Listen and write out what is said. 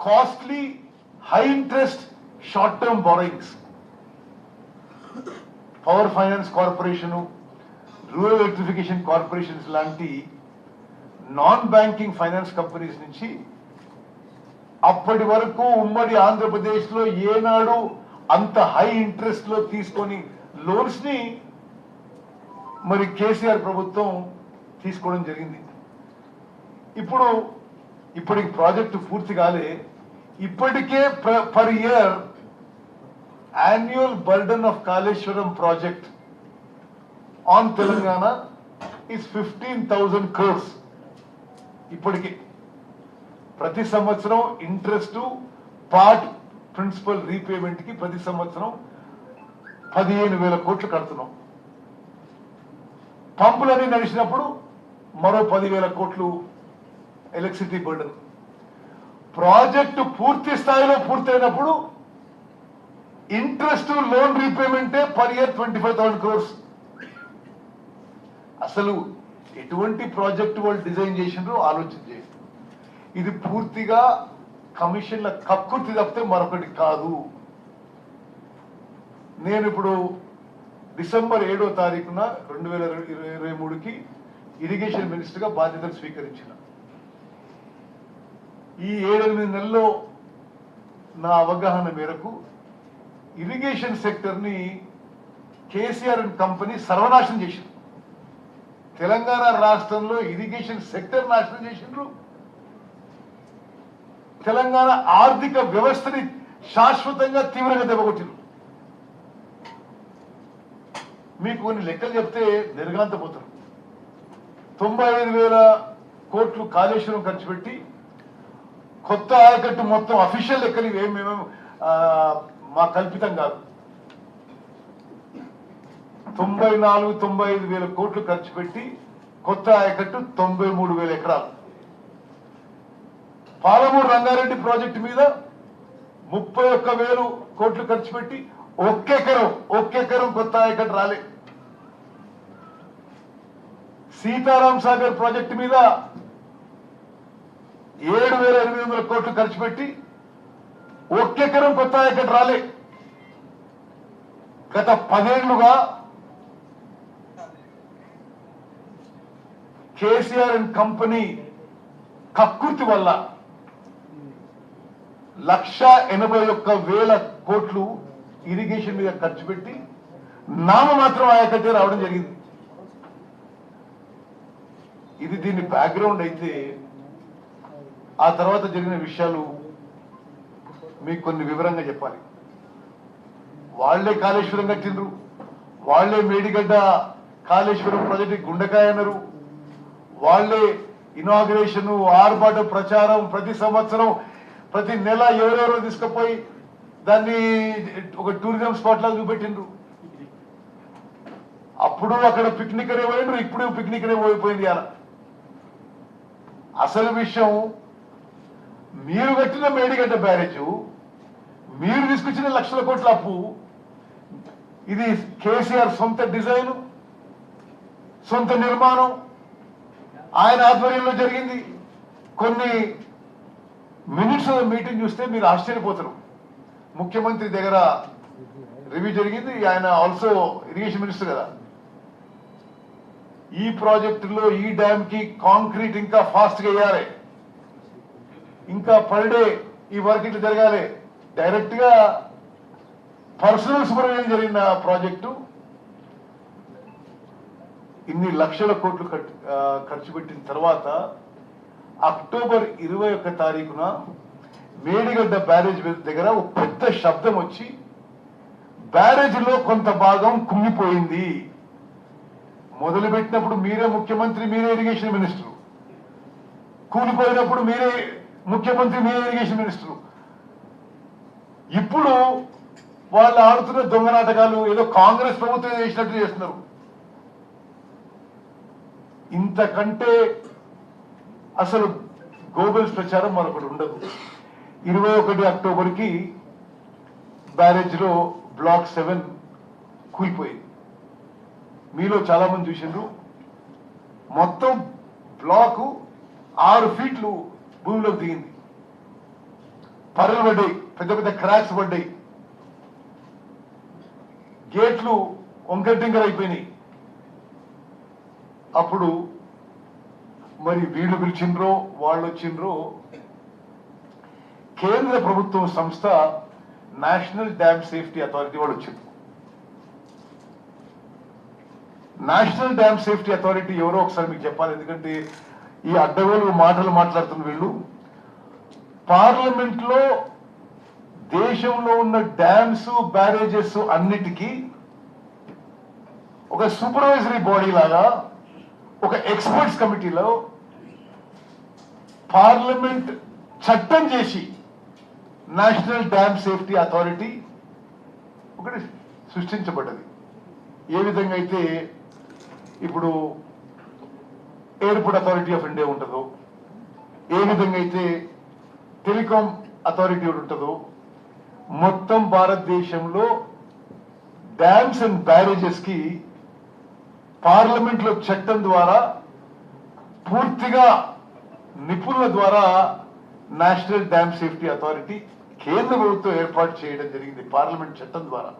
Costly high interest short term borrowings power finance corporation rural electrification corporations లాంటి non banking finance companies నుంచి అప్పటి వరకు ఉమ్మడి ఆంధ్రప్రదేశ్లో ఏనాడు అంత హై ఇంట్రెస్ట్లో తీసుకొని లోన్స్ని మరి కేసీఆర్ ప్రభుత్వం తీసుకోవడం జరిగింది. ఇప్పుడు ఇప్పటికి ప్రాజెక్టు పూర్తి కాలే. ఇప్పటికే per year annual burden of Kaleshwaram project on Telangana is fifteen thousand crores ఇప్పటికే. ప్రతి సంవత్సరం ఇంట్రెస్ట్ పార్ట్ ప్రిన్సిపల్ రీపేమెంట్కి ప్రతి సంవత్సరం పదిహేను వేల కోట్లు కడుతున్నాం. పంపులన్నీ నడిచినప్పుడు మరో పదివేల కోట్లు ఎలక్ట్రిసిటీ బర్డన్ ప్రాజెక్టు పూర్తి స్థాయిలో పూర్తయినప్పుడు interest loan రీపేమెంటే per year twenty five thousand crores. అసలు ఎటువంటి ప్రాజెక్ట్ వాళ్ళు డిజైన్ చేసిండ్రో ఆలోచన చేయండి. ఇది పూర్తిగా కమిషన్ల కక్కుర్తి తప్పితే మరొకటి కాదు. నేను ఇప్పుడు డిసెంబర్ ఏడో తారీఖున రెండు వేల ఇరవై ఇరవై మూడుకి ఇరిగేషన్ మినిస్టర్గా బాధ్యతలు స్వీకరించినాను ఈ ఏడెనిమిది నెలల్లో నా అవగాహన మేరకు ఇరిగేషన్ సెక్టర్ని కేసీఆర్ అండ్ కంపెనీ సర్వనాశనం చేసింది తెలంగాణ రాష్ట్రంలో ఇరిగేషన్ సెక్టర్ నాశనం చేసిండ్రు. తెలంగాణ ఆర్థిక వ్యవస్థని శాశ్వతంగా తీవ్రంగా దెబ్బకొట్టిండ్రు. మీకు కొన్ని లెక్కలు చెప్తే నిర్గాంతపోతారు తొంభై ఐదు వేల కోట్లు కాళేశ్వరం ఖర్చు పెట్టి కొత్త ఆయకట్టు మొత్తం అఫీషియల్ లెక్కలు ఇవేం మేమేం మా కల్పితం కాదు. తొంభై నాలుగు తొంభై ఐదు వేల కోట్లు ఖర్చు పెట్టి కొత్త ఆయకట్టు తొంభై మూడు వేల ఎకరాలు. పాలమూరు రంగారెడ్డి ప్రాజెక్టు మీద ముప్పై ఒక్క వేలు కోట్లు ఖర్చు పెట్టి ఒక్కెకరం ఒక్కెకరం కొత్త ఆయకట్టు రాలే. సీతారాం సాగర్ ప్రాజెక్టు మీద ఏడు వేల ఎనిమిది వందల కోట్లు ఖర్చు పెట్టి ఒక్కెకరం కొత్త ఆయకట్టు రాలే. గత పదేళ్ళుగా కేసీఆర్ అండ్ కంపెనీ కక్కుర్తి వల్ల లక్ష ఎనభై ఒక్క వేల కోట్లు ఇరిగేషన్ మీద ఖర్చు పెట్టి నామ మాత్రం ఆయకట్టే రావడం జరిగింది. ఇది దీని బ్యాక్గ్రౌండ్ అయితే ఆ తర్వాత జరిగిన విషయాలు మీకు కొన్ని వివరంగా చెప్పాలి. వాళ్ళే కాళేశ్వరం కట్టిండ్రు వాళ్ళే మేడిగడ్డ కాళేశ్వరం ప్రాజెక్టు గుండకాయ అన్నారు. వాళ్ళే ఇనాగ్రేషన్ ఆర్భాట ప్రచారం ప్రతి సంవత్సరం ప్రతి నెల ఎవరెవరో తీసుకుపోయి దాన్ని ఒక టూరిజం స్పాట్ లాగా చూపెట్టిండ్రు. అప్పుడు అక్కడ పిక్నిక్ అనే పోయిండ్రు ఇప్పుడు పిక్నిక్ అనే పోయిపోయింది అలా అసలు విషయం మీరు కట్టిన మేడిగడ్డ బ్యారేజ్ మీరు తీసుకొచ్చిన లక్షల కోట్ల అప్పు ఇది కేసీఆర్ సొంత డిజైను సొంత నిర్మాణం. ఆయన ఆధ్వర్యంలో జరిగింది. కొన్ని మినిట్స్ మీటింగ్ చూస్తే మీరు ఆశ్చర్యపోతారు ముఖ్యమంత్రి దగ్గర రివ్యూ జరిగింది. ఆయన ఆల్సో ఇరిగేషన్ మినిస్టర్ కదా. ఈ ప్రాజెక్టులో ఈ డ్యామ్కి కాంక్రీట్ ఇంకా ఫాస్ట్గా వేయాలి. ఇంకా పర్ డే ఈ వర్క్ ఇట్లా జరగాలి. డైరెక్ట్గా పర్సనల్ సూపర్వైజన్ జరిగిన ప్రాజెక్టు ఇన్ని లక్షల కోట్లు ఖర్చు పెట్టిన తర్వాత అక్టోబర్ ఇరవై ఒక్క తారీఖున మేడిగడ్డ బ్యారేజ్ దగ్గర ఒక పెద్ద శబ్దం వచ్చి బ్యారేజ్లో కొంత భాగం కుంగిపోయింది. మొదలు పెట్టినప్పుడు మీరే ముఖ్యమంత్రి మీరే ఇరిగేషన్ మినిస్టర్. కూలిపోయినప్పుడు మీరే ముఖ్యమంత్రి మీ ఇరిగేషన్ మినిస్టర్. ఇప్పుడు వాళ్ళు ఆడుతున్న దొంగ నాటకాలు ఏదో కాంగ్రెస్ ప్రభుత్వం చేసినట్టు చేస్తున్నారు. ఇంతకంటే అసలు గోబెల్స్ ప్రచారం మరొకటి ఉండదు. ఇరవై ఒకటి అక్టోబర్కి బ్యారేజ్లో బ్లాక్ సెవెన్ కూలిపోయింది. మీలో చాలా మంది చూసిండ్రు. మొత్తం బ్లాకు ఆరు ఫీట్లు భూమిలోకి దిగింది. పరులు పడ్డాయి పెద్ద పెద్ద క్రాక్స్ పడ్డాయి. గేట్లు వంకటింకర్ అయిపోయినాయి. అప్పుడు మరి వీళ్ళు పిలిచిండ్రో వాళ్ళు వచ్చిండ్రో కేంద్ర ప్రభుత్వం సంస్థ నేషనల్ డ్యామ్ సేఫ్టీ అథారిటీ వాళ్ళు వచ్చింది నేషనల్ డ్యామ్ సేఫ్టీ అథారిటీ ఎవరో ఒకసారి మీకు చెప్పాలి ఎందుకంటే ఈ అడ్డగోలు మాటలు మాట్లాడుతున్న వీళ్ళు. పార్లమెంట్లో దేశంలో ఉన్న డ్యామ్స్ బ్యారేజెస్ అన్నిటికీ ఒక సూపర్వైజరీ బాడీ లాగా ఒక ఎక్స్పర్ట్స్ కమిటీలో పార్లమెంట్ చట్టం చేసి నేషనల్ డ్యామ్ సేఫ్టీ అథారిటీ ఒకటి సృష్టించబడ్డది. ఏ విధంగా అయితే ఇప్పుడు ఎయిర్పోర్ట్ అథారిటీ ఆఫ్ ఇండియా ఉంటుందో ఏ విధంగా అయితే టెలికాం అథారిటీ ఉంటుందో మొత్తం భారతదేశంలో డ్యామ్స్ అండ్ బ్యారేజెస్కి పార్లమెంట్లో చట్టం ద్వారా పూర్తిగా నిపుణుల ద్వారా నేషనల్ డ్యామ్ సేఫ్టీ అథారిటీ కేంద్ర ప్రభుత్వం ఏర్పాటు చేయడం జరిగింది పార్లమెంట్ చట్టం ద్వారా.